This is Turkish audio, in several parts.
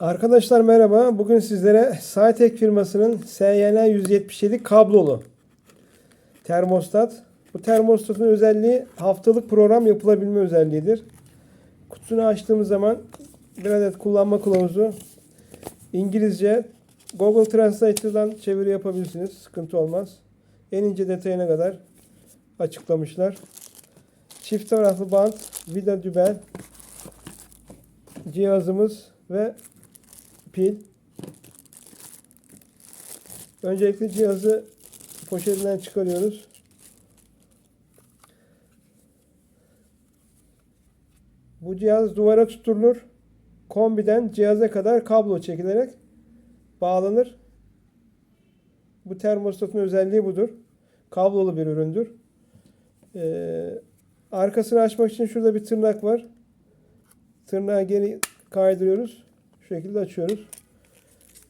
Arkadaşlar merhaba. Bugün sizlere Saytek firmasının SYN 177 kablolu termostat. Bu termostatın özelliği haftalık program yapılabilme özelliğidir. Kutusunu açtığımız zaman bir adet kullanma kılavuzu İngilizce Google Translate'dan çeviri yapabilirsiniz. Sıkıntı olmaz. En ince detayına kadar açıklamışlar. Çift taraflı bant, vida dübel, cihazımız ve pil. Öncelikle cihazı poşetinden çıkarıyoruz. Bu cihaz duvara tutturulur. Kombiden cihaza kadar kablo çekilerek bağlanır. Bu termostatın özelliği budur. Kablolu bir üründür. Ee, arkasını açmak için şurada bir tırnak var. Tırnağı geri kaydırıyoruz. Şu şekilde açıyoruz.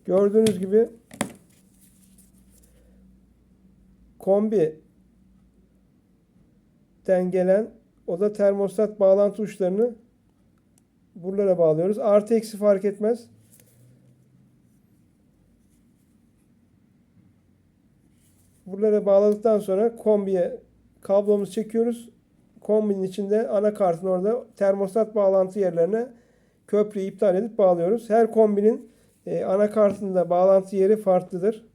Gördüğünüz gibi kombi den gelen oda termostat bağlantı uçlarını buralara bağlıyoruz. Artı eksi fark etmez. Buralara bağladıktan sonra kombiye kablomuzu çekiyoruz. Kombinin içinde anakartın orada termostat bağlantı yerlerine köprüyü iptal edip bağlıyoruz. Her kombinin e, anakartında bağlantı yeri farklıdır.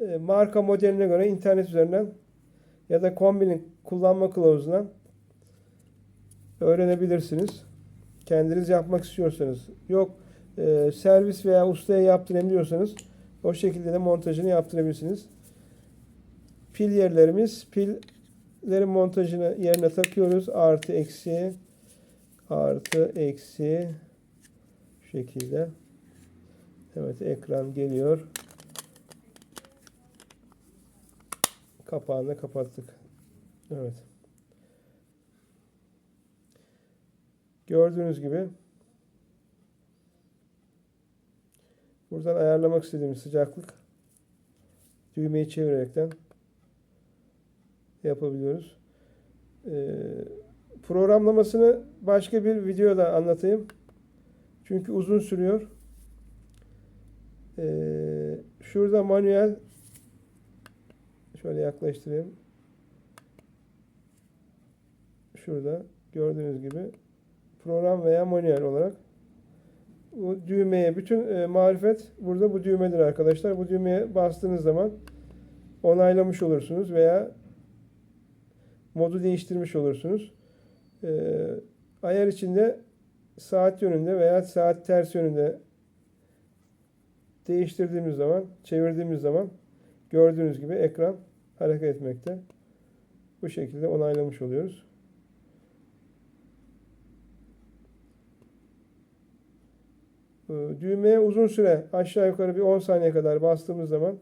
E, marka modeline göre internet üzerinden ya da kombinin kullanma kılavuzundan öğrenebilirsiniz. Kendiniz yapmak istiyorsanız. Yok e, servis veya ustaya yaptırayım o şekilde de montajını yaptırabilirsiniz. Pil yerlerimiz pillerin montajını yerine takıyoruz. Artı eksi artı eksi şekilde. Evet ekran geliyor. Kapağını kapattık. Evet. Gördüğünüz gibi buradan ayarlamak istediğimiz sıcaklık düğmeyi çevirerekten yapabiliyoruz. Ee, programlamasını başka bir videoda anlatayım. Çünkü uzun sürüyor. Ee, şurada manuel şöyle yaklaştırayım. Şurada gördüğünüz gibi program veya manuel olarak bu düğmeye bütün e, marifet burada bu düğmedir arkadaşlar. Bu düğmeye bastığınız zaman onaylamış olursunuz veya modu değiştirmiş olursunuz. Ee, ayar içinde saat yönünde veya saat ters yönünde değiştirdiğimiz zaman, çevirdiğimiz zaman gördüğünüz gibi ekran hareket etmekte. Bu şekilde onaylamış oluyoruz. Ee, Düğmeye uzun süre aşağı yukarı bir 10 saniye kadar bastığımız zaman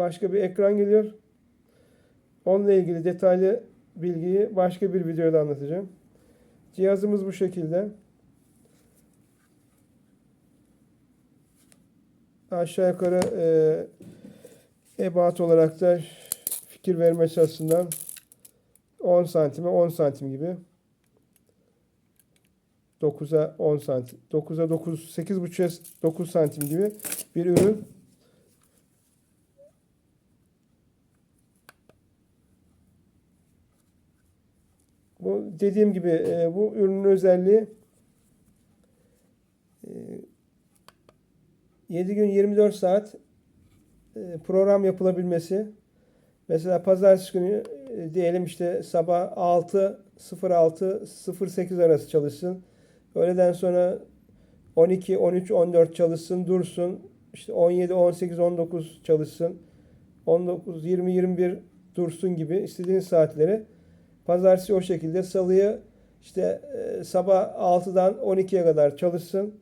başka bir ekran geliyor. Onunla ilgili detaylı bilgiyi başka bir videoda anlatacağım. Cihazımız bu şekilde. Aşağı yukarı e, ebat olarak da fikir vermesi açısından 10 santime 10 santim gibi. 9'a 10 santim. 9'a 9, 8.5'a 9 santim gibi bir ürün. Bu dediğim gibi e, bu ürünün özelliği e, 7 gün 24 saat e, program yapılabilmesi. Mesela pazartesi günü e, diyelim işte sabah 6 06 08 arası çalışsın. Öğleden sonra 12 13 14 çalışsın, dursun. İşte 17 18 19 çalışsın. 19 20 21 dursun gibi istediğiniz saatleri Pazartesi o şekilde. Salıyı işte e, sabah 6'dan 12'ye kadar çalışsın.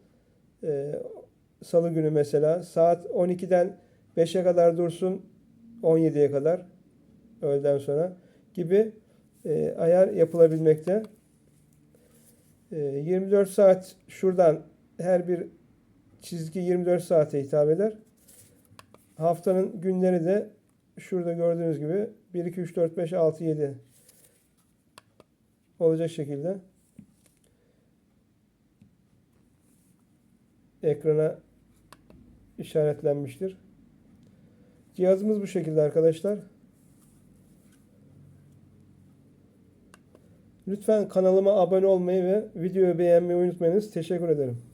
E, Salı günü mesela. Saat 12'den 5'e kadar dursun. 17'ye kadar. Öğleden sonra. Gibi e, ayar yapılabilmekte. E, 24 saat şuradan her bir çizgi 24 saate hitap eder. Haftanın günleri de şurada gördüğünüz gibi 1, 2, 3, 4, 5, 6, 7 olacak şekilde ekrana işaretlenmiştir. Cihazımız bu şekilde arkadaşlar. Lütfen kanalıma abone olmayı ve videoyu beğenmeyi unutmayınız. Teşekkür ederim.